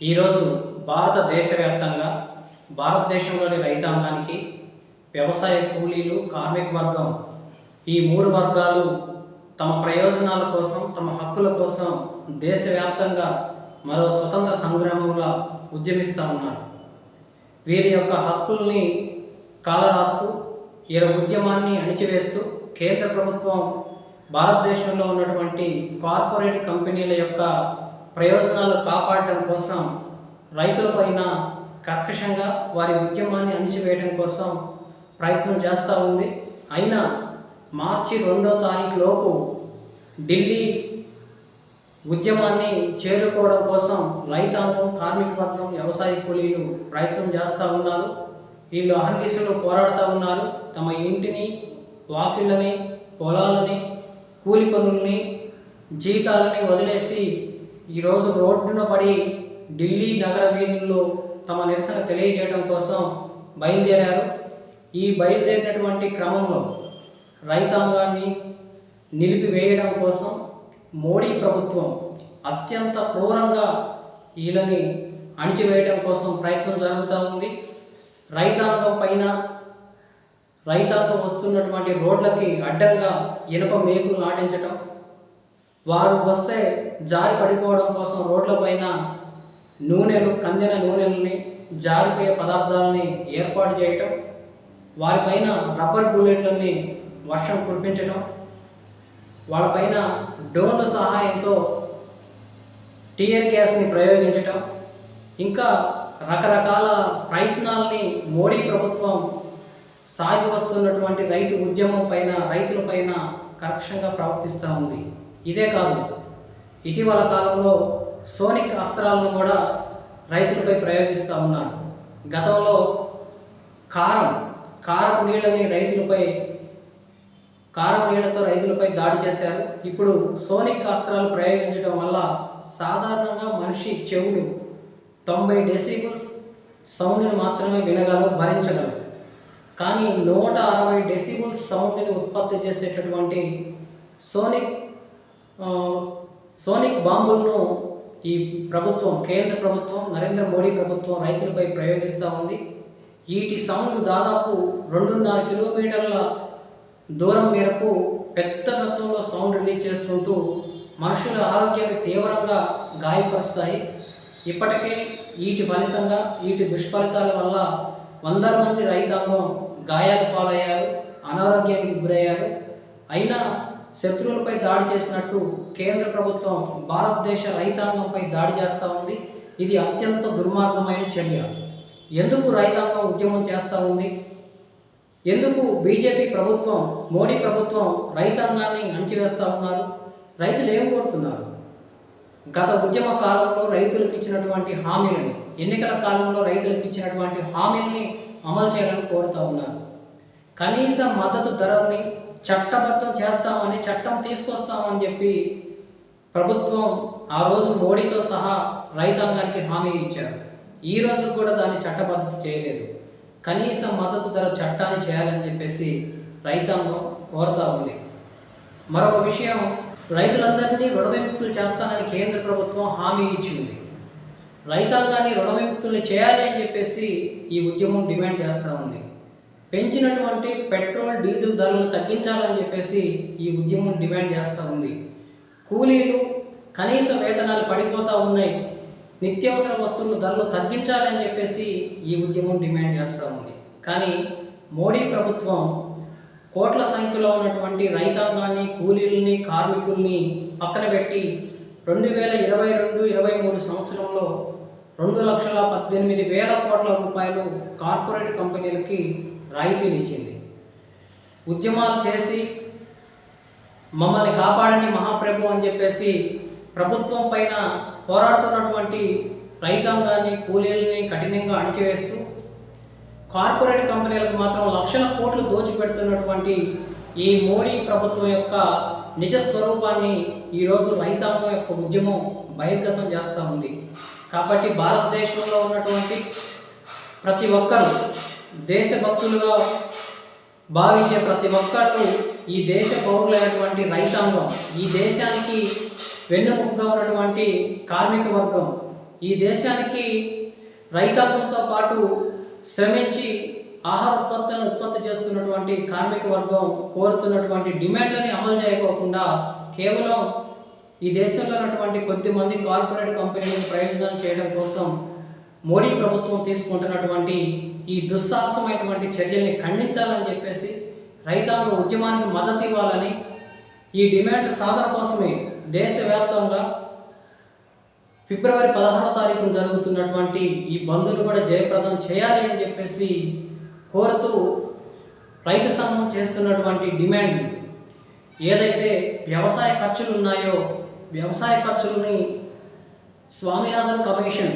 ఈరోజు భారతదేశవ్యాప్తంగా భారతదేశంలోని రైతాంగానికి వ్యవసాయ కూలీలు కార్మిక వర్గం ఈ మూడు వర్గాలు తమ ప్రయోజనాల కోసం తమ హక్కుల కోసం దేశవ్యాప్తంగా మరో స్వతంత్ర సంగ్రామంలో ఉద్యమిస్తూ ఉన్నారు. వీరి యొక్క హక్కుల్ని కాలరాస్తూ వీరి ఉద్యమాన్ని అణిచివేస్తూ కేంద్ర ప్రభుత్వం భారతదేశంలో ఉన్నటువంటి కార్పొరేట్ కంపెనీల యొక్క ప్రయోజనాలు కాపాడటం కోసం రైతులపైన కర్కశంగా వారి ఉద్యమాన్ని అణిచివేయడం కోసం ప్రయత్నం చేస్తూ ఉంది. అయినా మార్చి రెండో తారీఖు లోపు ఢిల్లీ ఉద్యమాన్ని చేరుకోవడం కోసం రైతాంగం కార్మిక వర్గం వ్యవసాయ కూలీలు ప్రయత్నం చేస్తూ ఉన్నారు. వీళ్ళు అహర్నిశలు పోరాడుతూ ఉన్నారు. తమ ఇంటిని వాకిళ్ళని పొలాలని కూలి పనుల్ని జీతాలని వదిలేసి ఈరోజు రోడ్డున పడి ఢిల్లీ నగర వీధుల్లో తమ నిరసన తెలియజేయడం కోసం బయలుదేరారు. ఈ బయలుదేరినటువంటి క్రమంలో రైతాంగాన్ని నిలిపివేయడం కోసం మోడీ ప్రభుత్వం అత్యంత క్రూరంగా వీళ్ళని అణిచివేయడం కోసం ప్రయత్నం జరుగుతూ ఉంది. రైతాంగం పైన రైతాంగం వస్తున్నటువంటి రోడ్లకి అడ్డంగా ఇనుప మేకులు నాటించటం వారు వస్తే జారి పడిపోవడం కోసం రోడ్లపైన నూనెలు కందిన నూనెలని జారిపోయే పదార్థాలని ఏర్పాటు చేయటం వారిపైన రబ్బర్ బుల్లెట్లని వర్షం కురిపించడం వాళ్ళపైన డ్రోన్ల సహాయంతో టీయర్ గ్యాస్ని ప్రయోగించటం ఇంకా రకరకాల ప్రయత్నాల్ని మోడీ ప్రభుత్వం సాగి వస్తున్నటువంటి రైతు ఉద్యమం పైన రైతులపైన కరక్షంగా ప్రవర్తిస్తూ ఉంది. ఇదే కాదు. ఇటీవల కాలంలో సోనిక్ అస్త్రాలను కూడా రైతులపై ప్రయోగిస్తూ ఉన్నారు. గతంలో కారం కారపు నీళ్ళని రైతులపై కారం నీళ్ళతో రైతులపై దాడి చేశారు. ఇప్పుడు సోనిక్ అస్త్రాలు ప్రయోగించడం వల్ల సాధారణంగా మనిషి చెవులు తొంభై డెసిబుల్స్ సౌండ్ని మాత్రమే వినగలవు భరించగలవు కానీ నూట అరవై డెసిబుల్స్ సౌండ్ని ఉత్పత్తి చేసేటటువంటి సోనిక్ సోనిక్ బాంబులను ఈ ప్రభుత్వం కేంద్ర ప్రభుత్వం నరేంద్ర మోడీ ప్రభుత్వం రైతులపై ప్రయోగిస్తూ ఉంది. వీటి సౌండ్ దాదాపు రెండున్నర కిలోమీటర్ల దూరం మేరకు పెద్ద మొత్తంలో సౌండ్ రిలీజ్ చేసుకుంటూ మనుషుల ఆరోగ్యాన్ని తీవ్రంగా గాయపరుస్తాయి. ఇప్పటికే వీటి ఫలితంగా వీటి దుష్ఫలితాల వల్ల వందల మంది రైతాంగం గాయాల పాలయ్యారు అనారోగ్యానికి గురయ్యారు. అయినా శత్రువులపై దాడి చేసినట్టు కేంద్ర ప్రభుత్వం భారతదేశ రైతాంగంపై దాడి చేస్తూ ఉంది. ఇది అత్యంత దుర్మార్గమైన చర్య. ఎందుకు రైతాంగం ఉద్యమం చేస్తూ ఉంది? ఎందుకు బీజేపీ ప్రభుత్వం మోడీ ప్రభుత్వం రైతాంగాన్ని అణిచివేస్తూ ఉన్నారు? రైతులు ఏం కోరుతున్నారు? గత ఉద్యమ కాలంలో రైతులకు ఇచ్చినటువంటి హామీలని ఎన్నికల కాలంలో రైతులకు ఇచ్చినటువంటి హామీల్ని అమలు చేయాలని కోరుతూ ఉన్నారు. కనీస మద్దతు ధరని చట్టబద్ధం చేస్తామని చట్టం తీసుకొస్తామని చెప్పి ప్రభుత్వం ఆ రోజు మోడీతో సహా రైతాంగానికి హామీ ఇచ్చారు. ఈ రోజు కూడా దాన్ని చట్టబద్ధత చేయలేదు. కనీస మద్దతు ధర చట్టాన్ని చేయాలని చెప్పేసి రైతాంగం కోరుతా ఉంది. మరొక విషయం రైతులందరినీ రుణవిముక్తులు చేస్తానని కేంద్ర ప్రభుత్వం హామీ ఇచ్చింది. రైతాంగాన్ని రుణ విముక్తుల్ని చేయాలి అని చెప్పేసి ఈ ఉద్యమం డిమాండ్ చేస్తూ ఉంది. పెంచినటువంటి పెట్రోల్ డీజిల్ ధరలను తగ్గించాలని చెప్పేసి ఈ ఉద్యమం డిమాండ్ చేస్తూ ఉంది. కూలీలు కనీస వేతనాలు పడిపోతూ ఉన్నాయి. నిత్యావసర వస్తువుల ధరలు తగ్గించాలని చెప్పేసి ఈ ఉద్యమం డిమాండ్ చేస్తూ ఉంది. కానీ మోడీ ప్రభుత్వం కోట్ల సంఖ్యలో ఉన్నటువంటి రైతాంగాన్ని కూలీలని కార్మికుల్ని పక్కన పెట్టి రెండు వేల ఇరవై రెండు ఇరవై మూడు సంవత్సరంలో రెండు లక్షల పద్దెనిమిది వేల కోట్ల రూపాయలు కార్పొరేట్ కంపెనీలకి రాయితీలు ఇచ్చింది ఉద్యమాలు చేసి మమ్మల్ని కాపాడండి మహాప్రభు అని చెప్పేసి ప్రభుత్వం పైన పోరాడుతున్నటువంటి రైతాంగాన్ని కూలీలని కఠినంగా అణిచివేస్తూ కార్పొరేట్ కంపెనీలకు మాత్రం లక్షల కోట్లు దోచిపెడుతున్నటువంటి ఈ మోడీ ప్రభుత్వం యొక్క నిజ స్వరూపాన్ని ఈరోజు రైతాంగం యొక్క ఉద్యమం బహిర్గతం చేస్తూ ఉంది. కాబట్టి భారతదేశంలో ఉన్నటువంటి ప్రతి ఒక్కరూ దేశభక్తులుగా భావించే ప్రతి ఒక్కళ్ళు ఈ దేశ పౌరులైనటువంటి రైతాంగం ఈ దేశానికి వెన్నెముకగా ఉన్నటువంటి కార్మిక వర్గం ఈ దేశానికి రైతాంగంతో పాటు శ్రమించి ఆహార ఉత్పత్తులను ఉత్పత్తి చేస్తున్నటువంటి కార్మిక వర్గం కోరుతున్నటువంటి డిమాండ్లని అమలు చేయకోకుండా కేవలం ఈ దేశంలో ఉన్నటువంటి కొద్ది మంది కార్పొరేట్ కంపెనీలను ప్రయోజనాలు చేయడం కోసం మోడీ ప్రభుత్వం తీసుకుంటున్నటువంటి ఈ దుస్సాహసమైనటువంటి చర్యల్ని ఖండించాలని చెప్పేసి రైతాంగ ఉద్యమానికి మద్దతు ఇవ్వాలని ఈ డిమాండ్ సాధన కోసమే దేశవ్యాప్తంగా ఫిబ్రవరి పదహారో తారీఖున జరుగుతున్నటువంటి ఈ బంద్ను కూడా జయప్రదం చేయాలి అని చెప్పేసి కోరుతూ రైతు సంఘం చేస్తున్నటువంటి డిమాండ్ ఏదైతే వ్యవసాయ ఖర్చులు ఉన్నాయో వ్యవసాయ ఖర్చులని స్వామినాథన్ కమిషన్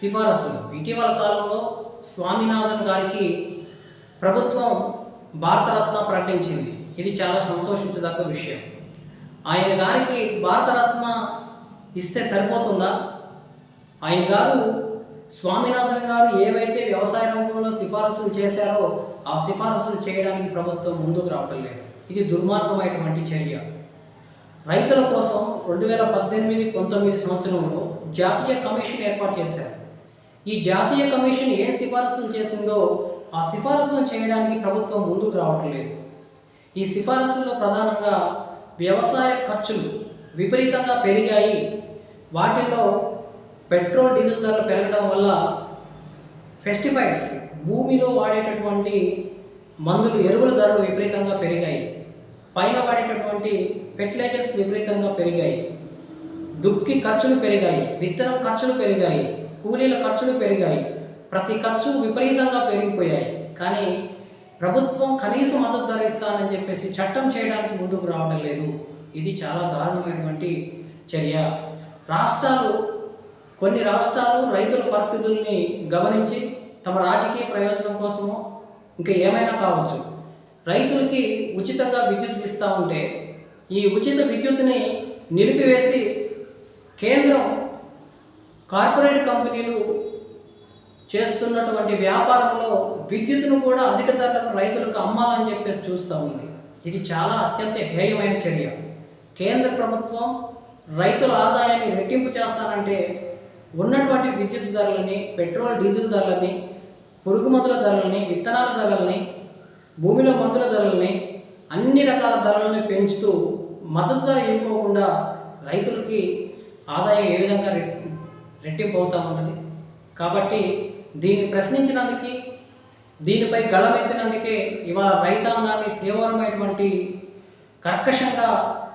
సిఫారసులు. ఇటీవల కాలంలో స్వామినాథన్ గారికి ప్రభుత్వం భారతరత్న ప్రకటించింది. ఇది చాలా సంతోషించదగ్గ విషయం. ఆయన గారికి భారతరత్న ఇస్తే సరిపోతుందా? ఆయన గారు స్వామినాథన్ గారు ఏవైతే వ్యవసాయ రంగంలో సిఫారసులు చేశారో ఆ సిఫారసులు చేయడానికి ప్రభుత్వం ముందుకు రావటం లేదు. ఇది దుర్మార్గమైనటువంటి చర్య. రైతుల కోసం రెండు వేల పద్దెనిమిది పంతొమ్మిది సంవత్సరంలో జాతీయ కమిషన్ ఏర్పాటు చేశారు. ఈ జాతీయ కమిషన్ ఏ సిఫారసులు చేసిందో ఆ సిఫారసులు చేయడానికి ప్రభుత్వం ముందుకు రావట్లేదు. ఈ సిఫారసుల్లో ప్రధానంగా వ్యవసాయ ఖర్చులు విపరీతంగా పెరిగాయి. వాటిల్లో పెట్రోల్ డీజిల్ ధరలు పెరగడం వల్ల పెస్టిసైడ్స్ భూమిలో వాడేటటువంటి మందులు ఎరువుల ధరలు విపరీతంగా పెరిగాయి. పైన వాడేటటువంటి ఫెర్టిలైజర్స్ విపరీతంగా పెరిగాయి. దుక్కి ఖర్చులు పెరిగాయి. విత్తనం ఖర్చులు పెరిగాయి. కూలీల ఖర్చులు పెరిగాయి. ప్రతి ఖర్చు విపరీతంగా పెరిగిపోయాయి. కానీ ప్రభుత్వం కనీస మద్దతు ధర ఇస్తానని చెప్పేసి చట్టం చేయడానికి ముందుకు రావడం లేదు. ఇది చాలా దారుణమైనటువంటి చర్య. రాష్ట్రాలు కొన్ని రాష్ట్రాలు రైతుల పరిస్థితుల్ని గమనించి తమ రాజకీయ ప్రయోజనం కోసమో ఇంకా ఏమైనా కావచ్చు. రైతులకి ఉచితంగా విద్యుత్ ఇస్తూ ఉంటే ఈ ఉచిత విద్యుత్తుని నిలిపివేసి కేంద్రం కార్పొరేట్ కంపెనీలు చేస్తున్నటువంటి వ్యాపారంలో విద్యుత్తును కూడా అధిక ధరలకు రైతులకు అమ్మాలని చెప్పేసి చూస్తూ ఉంది. ఇది చాలా అత్యంత హేయమైన చర్య. కేంద్ర ప్రభుత్వం రైతుల ఆదాయాన్ని రెట్టింపు చేస్తానంటే ఉన్నటువంటి విద్యుత్ ధరలని పెట్రోల్ డీజిల్ ధరలని పురుగు మందుల ధరలని విత్తనాల ధరలని భూమిలో మందుల ధరలని అన్ని రకాల ధరలను పెంచుతూ మద్దతు ధర ఇవ్వకుండా రైతులకి ఆదాయం ఏ విధంగా రెట్- రెట్టింపు అవుతా ఉన్నది కాబట్టి దీన్ని ప్రశ్నించినందుకు దీనిపై గళమెత్తినందుకే ఇవాళ రైతాంగాన్ని తీవ్రమైనటువంటి కర్కశంగా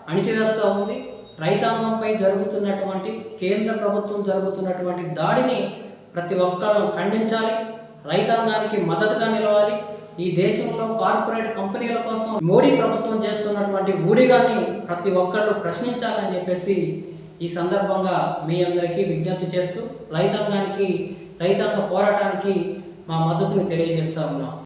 అణిచివేస్తూ ఉంది. రైతాంగంపై జరుగుతున్నటువంటి కేంద్ర ప్రభుత్వం జరుగుతున్నటువంటి దాడిని ప్రతి ఒక్కరూ ఖండించాలి. రైతాంగానికి మద్దతుగా నిలవాలి. ఈ దేశంలో కార్పొరేట్ కంపెనీల కోసం మోడీ ప్రభుత్వం చేస్తున్నటువంటి ఊడిగాన్ని ప్రతి ఒక్కళ్ళు ప్రశ్నించాలని చెప్పేసి ఈ సందర్భంగా మీ అందరికీ విజ్ఞప్తి చేస్తూ రైతాంగానికి రైతాంగ పోరాటానికి మా మద్దతుని తెలియజేస్తా ఉన్నాం.